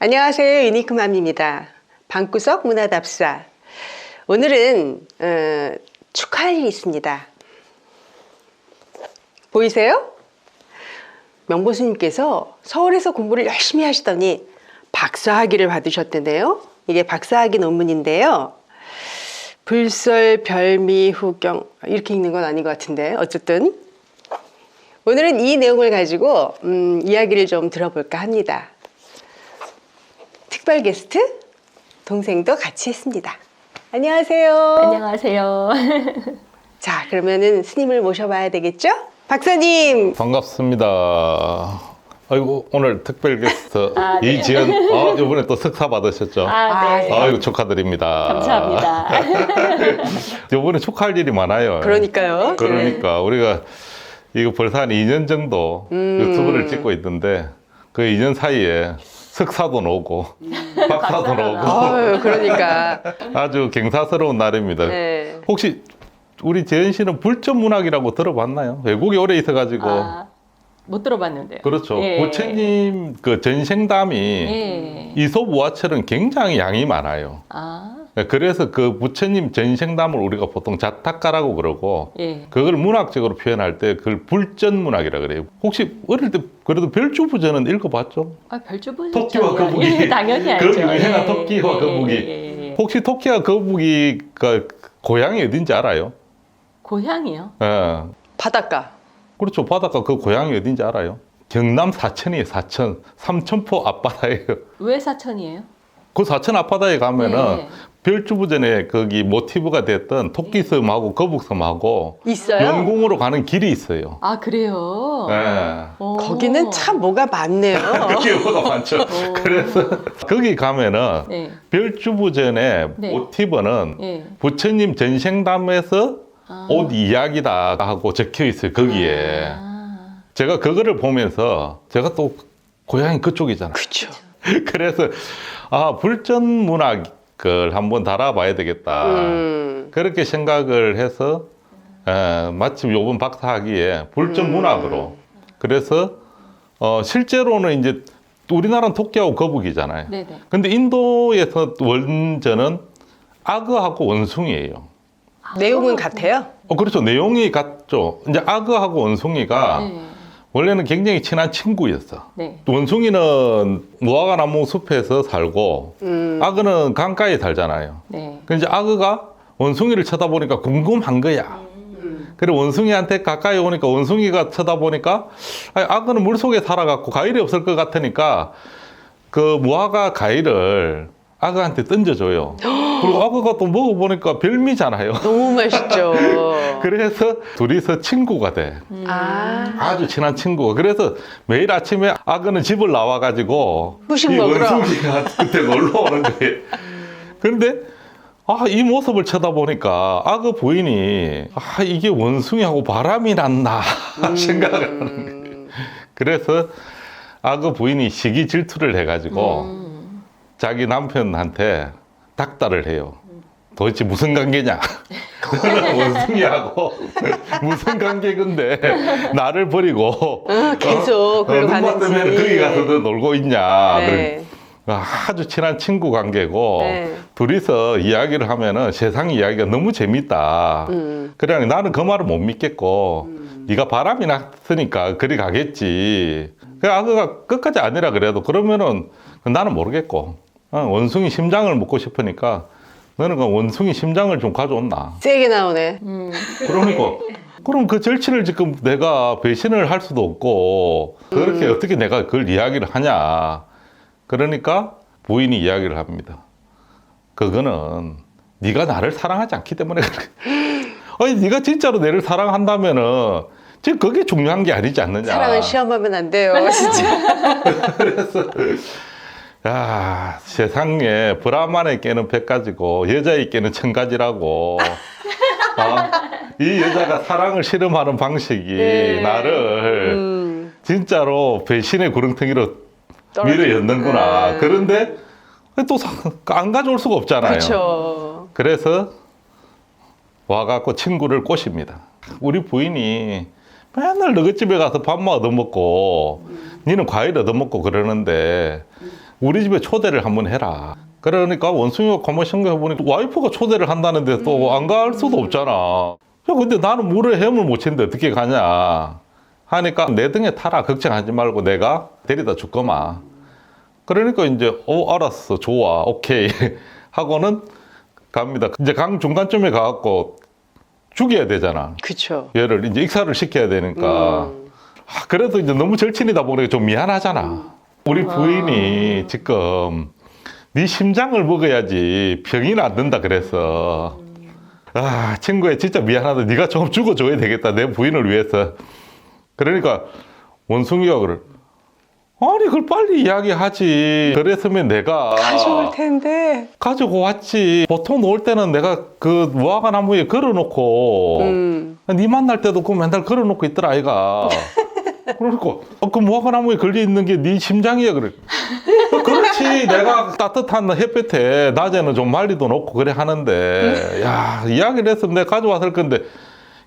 안녕하세요. 유니크맘입니다. 방구석 문화답사. 오늘은 어, 축하할 일이 있습니다. 보이세요? 명보수님께서 서울에서 공부를 열심히 하시더니 박사학위를 받으셨대네요. 이게 박사학위 논문인데요. 불설, 별미, 후경 이렇게 읽는 건 아닌 것 같은데 어쨌든 오늘은 이 내용을 가지고 음, 이야기를 좀 들어볼까 합니다. 특별 게스트 동생도 같이 했습니다. 안녕하세요. 안녕하세요. 자, 그러면은 스님을 모셔봐야 되겠죠? 박사님, 반갑습니다. 아이고 오늘 특별 게스트 아, 네. 이지연 아 이번에 또 석사 받으셨죠? 아, 네. 아이고 축하드립니다. 감사합니다. 이번에 축하할 일이 많아요. 그러니까요. 그러니까 우리가 이거 벌써 한 2년 정도 음. 유튜브를 찍고 있는데 그 2년 사이에 석사도 나오고 박사도 나오고 어유 그러니까. 아주 경사스러운 날입니다. 네. 혹시 우리 재현 씨는 불전 문학이라고 들어봤나요? 외국에 오래 있어가지고 아, 못 들어봤는데요. 그렇죠. 예. 부처님 그 전생담이 예. 이솝 우화처럼 굉장히 양이 많아요. 아, 그래서 그 부처님 전생담을 우리가 보통 자타가라고 그러고 예. 그걸 문학적으로 표현할 때 그걸 불전문학이라 그래요. 혹시 어릴 때 그래도 별주부전은 읽어봤죠? 아, 별주부 토끼와 거북이. 예, 당연히 그 알죠. 유행한 토끼와 예, 거북이. 예, 예, 예. 혹시 토끼와 거북이가 고향이 어딘지 알아요? 고향이요? 예. 바닷가. 그렇죠. 바닷가 그 고향이 어딘지 알아요? 경남 사천이에요. 사천. 삼천포 앞바다예요. 왜 사천이에요? 그 사천 앞바다에 가면은 네. 별주부전에 거기 모티브가 됐던 토끼섬하고 거북섬하고 있어요? 영궁으로 가는 길이 있어요. 아, 그래요? 예. 오. 거기는 참 뭐가 많네요. 그게 뭐가 많죠. 오. 그래서 거기 가면은 네. 별주부전의 네. 모티브는 예. 부처님 전생담에서 아. 옷 이야기다 하고 적혀 있어요. 거기에. 아, 제가 그거를 보면서 제가 또 고향이 그쪽이잖아요. 그렇죠. 그래서 아 불전 문학 을 한번 달아봐야 되겠다. 음. 그렇게 생각을 해서 에, 마침 요번 박사학위에 불전 문학으로 그래서 어, 실제로는 이제 우리나라는 토끼하고 거북이잖아요. 네네. 근데 인도에서 원전은 악어하고 원숭이에요. 내용은 같아요? 어, 그렇죠. 내용이 같죠. 이제 악어하고 원숭이가 네. 원래는 굉장히 친한 친구였어. 네. 원숭이는 무화과 나무 숲에서 살고 음. 악어는 강가에 살잖아요. 네. 근데 이제 악어가 원숭이를 쳐다보니까 궁금한 거야. 그래 원숭이한테 가까이 오니까 원숭이가 쳐다보니까 아니, 악어는 물 속에 살아갖고 과일이 없을 것 같으니까 그 무화과 과일을 악어한테 던져줘요. 그리고 악어가 또 먹어보니까 별미잖아요. 너무 맛있죠. 그래서 둘이서 친구가 돼. 아. 아주 친한 친구가. 그래서 매일 아침에 악어는 집을 나와가지고 후식 이 먹으러. 원숭이가 그때 놀러 오는 거예요. 그런데 아, 이 모습을 쳐다보니까 악어 부인이 아, 이게 원숭이하고 바람이 났나 생각을 하는 거예요. 음. 그래서 악어 부인이 시기 질투를 해가지고 음. 자기 남편한테 닥달을 해요. 도대체 무슨 관계냐? 원숭이하고 무슨 관계건데 나를 버리고 어, 계속 어, 그걸로 눈만 가는지. 뜨면 거기 가서 너 놀고 있냐? 네. 아주 친한 친구 관계고 네. 둘이서 이야기를 하면은 세상 이야기가 너무 재밌다. 음. 그래 나는 그 말을 못 믿겠고 네가 바람이 났으니까 그리 가겠지. 그 악어가 끝까지 아니라 그래도 그러면은 나는 모르겠고 어, 원숭이 심장을 먹고 싶으니까 너는 그 원숭이 심장을 좀 가져온나. 세게 나오네. 음. 그러니까 그럼 그 절친을 지금 내가 배신을 할 수도 없고 그렇게 어떻게 내가 그걸 이야기를 하냐. 그러니까 부인이 이야기를 합니다. 그거는 네가 나를 사랑하지 않기 때문에 그래. 아니 네가 진짜로 나를 사랑한다면은 지금 그게 중요한 게 아니지 않느냐. 사랑은 시험하면 안 돼요, 진짜. 야 세상에 브라만에 깨는 백 가지고 여자에 깨는 천 가지라고. 아, 이 여자가 사랑을 실험하는 방식이 네. 나를 음. 진짜로 배신의 구렁텅이로 떨어지- 밀어 였는구나. 네. 그런데 또 안 가져올 수가 없잖아요. 그렇죠. 그래서 와갖고 친구를 꼬십니다. 우리 부인이 맨날 너희 집에 가서 밥만 얻어먹고 니는 과일 얻어먹고 그러는데 우리 집에 초대를 한번 해라. 그러니까 원숭이가 가만 생각해보니 와이프가 초대를 한다는데 또 안 갈 수도 없잖아. 야, 근데 나는 물에 헤엄을 못 치는데 어떻게 가냐. 하니까 내 등에 타라. 걱정하지 말고 내가 데려다 줄 거마. 그러니까 이제, 어, 알았어. 좋아. 오케이. 하고는 갑니다. 이제 강 중간쯤에 가갖고 죽여야 되잖아. 그쵸. 얘를 이제 익사를 시켜야 되니까. 음. 아, 그래도 이제 너무 절친이다 보니까 좀 미안하잖아. 우리 부인이 지금 네 심장을 먹어야지 병이 안 든다 그래서 아 친구야 진짜 미안하다. 네가 좀 죽어줘야 되겠다. 내 부인을 위해서. 그러니까 원숭이가 그래. 아니 그걸 빨리 이야기하지. 그랬으면 내가 가져올 텐데. 가지고 왔지. 보통 놓을 때는 내가 그 무화과 나무에 걸어놓고 음. 네 만날 때도 그 맨날 걸어놓고 있더라 아이가. 그러니까 어, 그 무화과 나무에 걸려 있는 게 네 심장이야 그래. 어, 그렇지 내가 따뜻한 햇볕에 낮에는 좀 말리도 놓고 그래 하는데 야 이야기를 했으면 내가 가져왔을 건데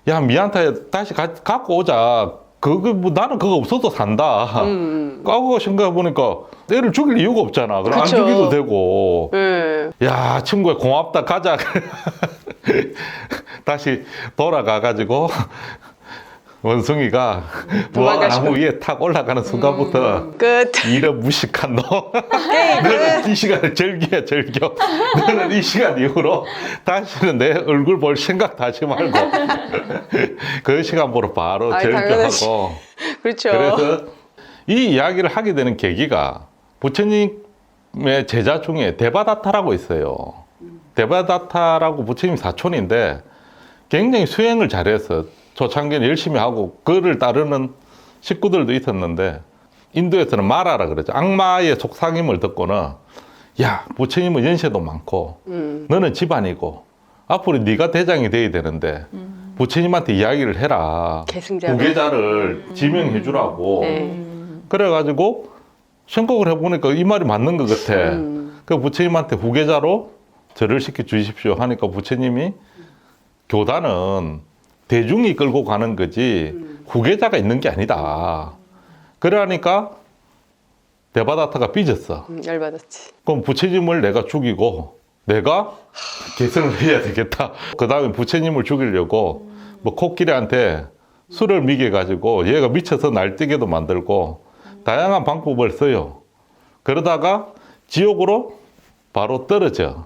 야 미안타 다시 가, 갖고 오자. 그거 뭐 나는 그거 없어도 산다. 음. 까고 생각해 보니까 애를 죽일 이유가 없잖아. 그럼 안 그쵸. 죽이도 되고. 예. 야 친구야 고맙다 가자 다시 돌아가 가지고 원숭이가 무화과 도망가시고. 나무 위에 탁 올라가는 순간부터 끝. 이런 무식한 너. 너는 이 시간을 즐겨 즐겨 너는 이 시간 이후로 다시는 내 얼굴 볼 생각도 하지 말고 그 시간 보러 바로 아이, 당연하지. 즐겨하고 그렇죠. 그래서 이 이야기를 하게 되는 계기가 부처님의 제자 중에 대바다타라고 있어요. 대바다타라고 부처님 사촌인데 굉장히 수행을 잘해서 초창기는 열심히 하고 그를 따르는 식구들도 있었는데 인도에서는 마라라 그러죠. 악마의 속삭임을 듣고는 야 부처님은 연세도 많고 음. 너는 집안이고 앞으로 네가 대장이 돼야 되는데 부처님한테 이야기를 해라. 계승자로. 후계자를 지명해 주라고. 네. 그래가지고 생각을 해보니까 이 말이 맞는 것 같아. 음. 그 부처님한테 후계자로 절을 시켜 주십시오 하니까 부처님이 교단은 대중이 끌고 가는 거지 후계자가 있는 게 아니다. 그러니까 대바다타가 삐졌어. 음, 열받았지. 그럼 부처님을 내가 죽이고 내가 계승을 해야 되겠다. 그 다음에 부처님을 죽이려고 뭐 코끼리한테 술을 미게 가지고 얘가 미쳐서 날뛰게도 만들고 다양한 방법을 써요. 그러다가 지옥으로 바로 떨어져.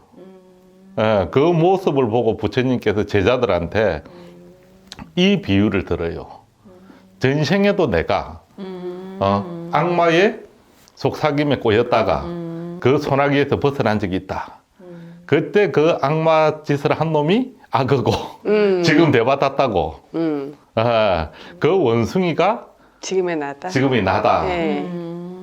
예, 그 모습을 보고 부처님께서 제자들한테 이 비유를 들어요. 전생에도 내가 어, 악마의 속삭임에 꼬였다가 그 소나기에서 벗어난 적이 있다. 그때 그 악마 짓을 한 놈이 악어고 음. 지금 대받았다고. 음. 아, 그 원숭이가 지금의 나다. 지금이 나다. 네.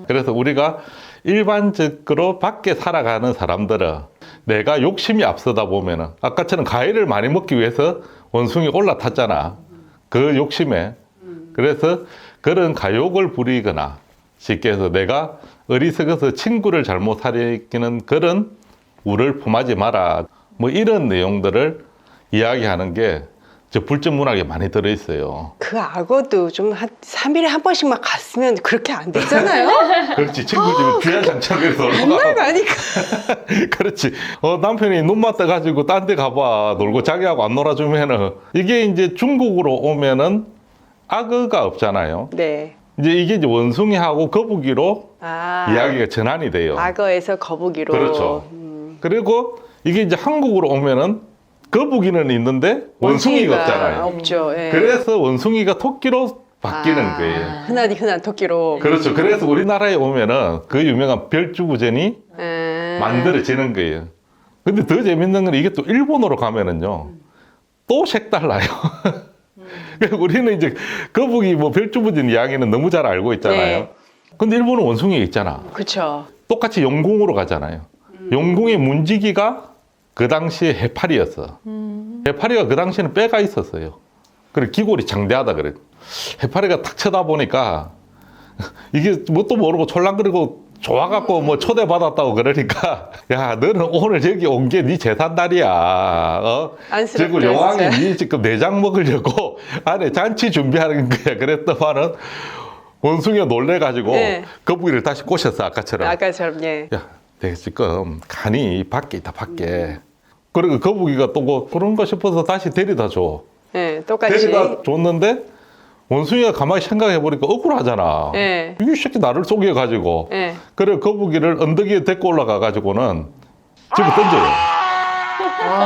그래서 우리가 일반적으로 밖에 살아가는 사람들은 내가 욕심이 앞서다 보면은 아까처럼 과일을 많이 먹기 위해서 원숭이 올라탔잖아. 그 욕심에. 그래서 그런 가욕을 부리거나 쉽게 해서 내가 어리석어서 친구를 잘못 사귀는 그런 우를 품하지 마라. 뭐 이런 내용들을 이야기하는 게 저 불전 문학에 많이 들어있어요. 그 악어도 좀 한 3일에 한 번씩만 갔으면 그렇게 안 됐잖아요. 그렇지. 친구 집에 귀한 장착에서 맨날 가니까. 그렇지. 어, 남편이 눈만 떠가지고 딴 데 가봐. 놀고 자기하고 안 놀아주면은 이게 이제 중국으로 오면은 악어가 없잖아요. 네. 이제 이게 이제 원숭이하고 거북이로 아. 이야기가 전환이 돼요. 악어에서 거북이로. 그렇죠. 음. 그리고 이게 이제 한국으로 오면은 거북이는 있는데 원숭이가 없잖아요. 없죠. 예. 그래서 원숭이가 토끼로 바뀌는 아, 거예요. 흔하디 흔한 토끼로. 그렇죠. 그래서 우리나라에 오면은 그 유명한 별주구전이 음. 만들어지는 거예요. 근데 더 재밌는 건 이게 또 일본어로 가면은요, 또 색달라요. 그러니까 우리는 이제 거북이 뭐 별주부진 이야기는 너무 잘 알고 있잖아요. 네. 근데 일본은 원숭이 있잖아. 그렇죠. 똑같이 용궁으로 가잖아요. 용궁의 문지기가 그 당시에 해파리였어. 해파리가 그 당시에는 뼈가 있었어요. 그래 기골이 장대하다 그래. 해파리가 탁 쳐다보니까 이게 뭣도 모르고 촐랑거리고 좋아갖고 뭐 초대받았다고 그러니까 야 너는 오늘 여기 온 게 네 재산날이야 어? 지금 여왕이. 네 지금 내장 먹으려고 안에 잔치 준비하는 거야 그랬더만은 원숭이가 놀래가지고 네. 거북이를 다시 꼬셨어 아까처럼. 아까처럼 예. 야, 내가 지금 간이 밖에 있다 밖에. 그리고 거북이가 또 뭐 그런 거 싶어서 다시 데려다 줘. 예, 똑같이. 데려다 줬는데 원숭이가 가만히 생각해 보니까 억울하잖아. 예. 이 새끼 나를 속여 가지고. 예. 그래 거북이를 언덕 위에 데리고 올라가 가지고는 집어 던져요.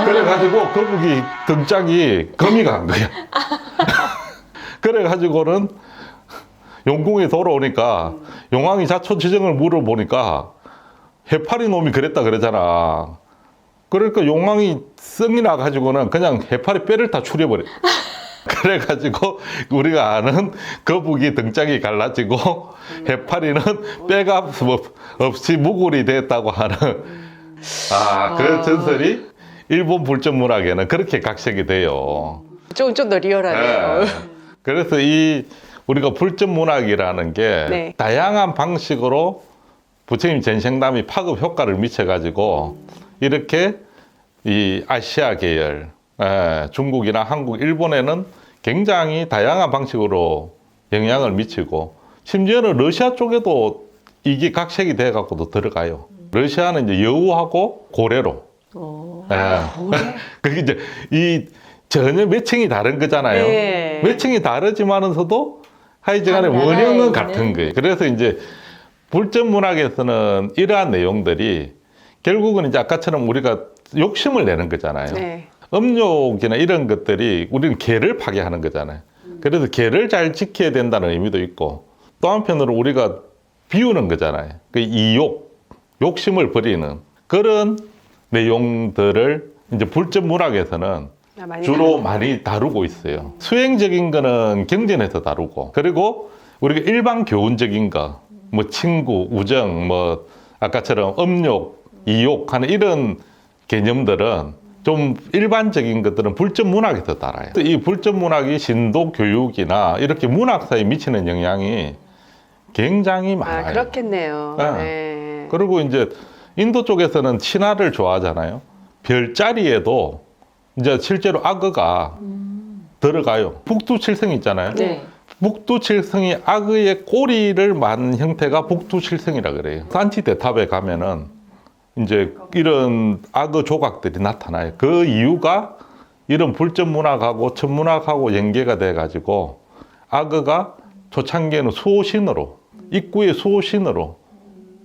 그래 가지고 거북이 등짝이 거미가 한 거야. 그래 가지고는 용궁에 돌아오니까 용왕이 자초지정을 물어보니까 해파리 놈이 그랬다 그러잖아. 그러니까 용왕이 썽이 나 가지고는 그냥 해파리 뼈를 다 추려버려. 그래가지고 우리가 아는 거북이 등짝이 갈라지고 해파리는 뼈가 없- 없이 무골이 됐다고 하는 아 그 아. 전설이 일본 불전 문학에는 그렇게 각색이 돼요. 조금 좀더 리얼하네요. 네. 그래서 이 우리가 불전 문학이라는 게 네. 다양한 방식으로 부처님 전생담이 파급 효과를 미쳐가지고 이렇게 이 아시아 계열, 예, 중국이나 한국, 일본에는 굉장히 다양한 방식으로 영향을 미치고 심지어는 러시아 쪽에도 이게 각색이 돼 갖고도 들어가요. 러시아는 이제 여우하고 고래로. 오. 예. 그게 이제 이 전혀 매칭이 다른 거잖아요. 네. 매칭이 다르지만서도 하여튼간에 나라에 원형은. 같은 거예요. 그래서 이제 불전 문학에서는 이러한 내용들이 결국은 이제 아까처럼 우리가 욕심을 내는 거잖아요. 네. 음욕이나 이런 것들이 우리는 개를 파괴하는 거잖아요. 그래서 개를 잘 지켜야 된다는 의미도 있고 또 한편으로 우리가 비우는 거잖아요. 그 이욕, 욕심을 버리는 그런 내용들을 이제 불전 문학에서는 아, 많이 주로 많이 다루고 있어요. 수행적인 거는 경전에서 다루고 그리고 우리가 일반 교훈적인 거, 뭐 친구, 우정, 뭐 아까처럼 음욕, 이욕 하는 이런 개념들은 좀 일반적인 것들은 불전 문학에서 달아요. 이 불전 문학이 신도 교육이나 이렇게 문학사에 미치는 영향이 굉장히 많아요. 아, 그렇겠네요. 네. 네. 그리고 이제 인도 쪽에서는 신화를 좋아하잖아요. 별자리에도 이제 실제로 악어가 들어가요. 북두칠성 있잖아요. 네. 북두칠성이 악어의 꼬리를 만 형태가 북두칠성이라 그래요. 산치 대탑에 가면은 이제 이런 악어 조각들이 나타나요. 그 이유가 이런 불전 문학하고 천문학하고 연계가 돼 가지고 악어가 초창기에는 수호신으로 입구의 수호신으로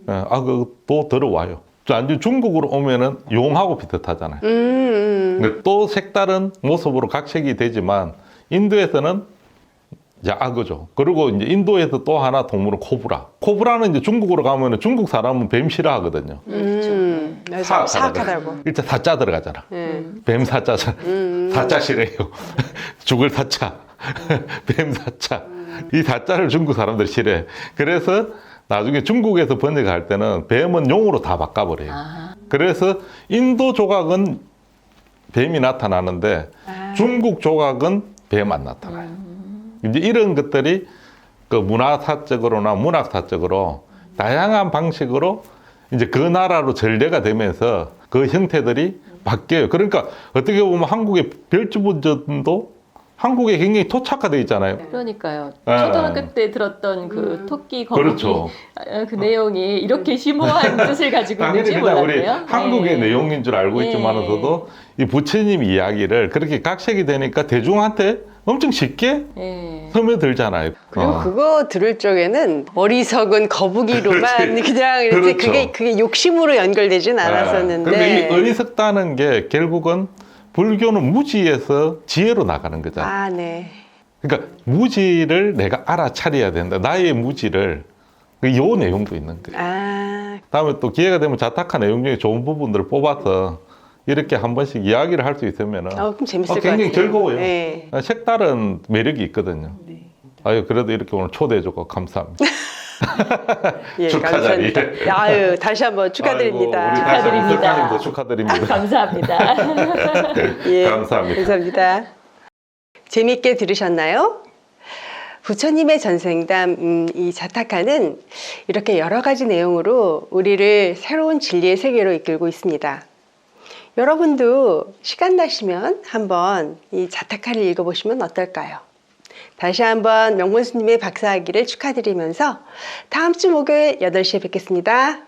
예, 악어도 들어와요. 완전 중국으로 오면은 용하고 비슷하잖아요. 음, 음. 또 색다른 모습으로 각색이 되지만 인도에서는 이제 악어죠. 그리고 이제 인도에서 또 하나 동물은 코브라. 코브라는 이제 중국으로 가면 은 중국 사람은 뱀 싫어하거든요. 음. 그래서 사악하다고. 사악하다고. 일단 사자 들어가잖아. 네. 뱀 사자잖아. 음. 사자 싫어해요. 죽을 사자. 뱀 사자. 이 사자를 중국 사람들이 싫어해. 그래서 나중에 중국에서 번역할 때는 뱀은 용으로 다 바꿔버려요. 아. 그래서 인도 조각은 뱀이 나타나는데 아. 중국 조각은 뱀 안 나타나요. 이제 이런 것들이 그 문화사적으로나 문학사적으로 다양한 방식으로 이제 그 나라로 전래가 되면서 그 형태들이 바뀌어요. 그러니까 어떻게 보면 한국의 별주부전도 한국에 굉장히 토착화되어 있잖아요. 그러니까요. 네. 초등학교 때 들었던 그 토끼 거북이 그렇죠. 아, 그 내용이 이렇게 심오한 뜻을 가지고 있는지 그냥 우리 몰랐네요. 한국의 네. 내용인 줄 알고 네. 있지만서도 이 부처님 이야기를 그렇게 각색이 되니까 대중한테 엄청 쉽게 네. 스며들잖아요. 그리고 어. 그거 들을 적에는 어리석은 거북이로만 그렇지. 그냥 이렇게 그렇죠. 그게 그게 욕심으로 연결되진 않았었는데. 그러니까 이 어리석다는 게 결국은 불교는 무지에서 지혜로 나가는 거잖아. 아, 네. 그러니까 무지를 내가 알아차려야 된다. 나의 무지를 그요 내용도 있는 거예요. 아, 다음에 또 기회가 되면 자타카 내용 중에 좋은 부분들을 뽑아서 이렇게 한 번씩 이야기를 할 수 있으면 은 어, 그럼 재밌을 어, 것 굉장히 같아요. 즐거워요. 네. 색다른 매력이 있거든요. 네. 아유 그래도 이렇게 오늘 초대해줘서 감사합니다. 예, 축하 자리. 감사합니다. 아유, 다시 한번 축하드립니다. 아이고, 우리 축하드립니다. 다시 축하드립니다. 감사합니다. 예, 감사합니다. 감사합니다. 재밌게 들으셨나요? 부처님의 전생담 음, 이 자타카는 이렇게 여러 가지 내용으로 우리를 새로운 진리의 세계로 이끌고 있습니다. 여러분도 시간 나시면 한번 이 자타카를 읽어보시면 어떨까요? 다시 한번 명문스님의 박사학위를 축하드리면서 다음 주 목요일 8시에 뵙겠습니다.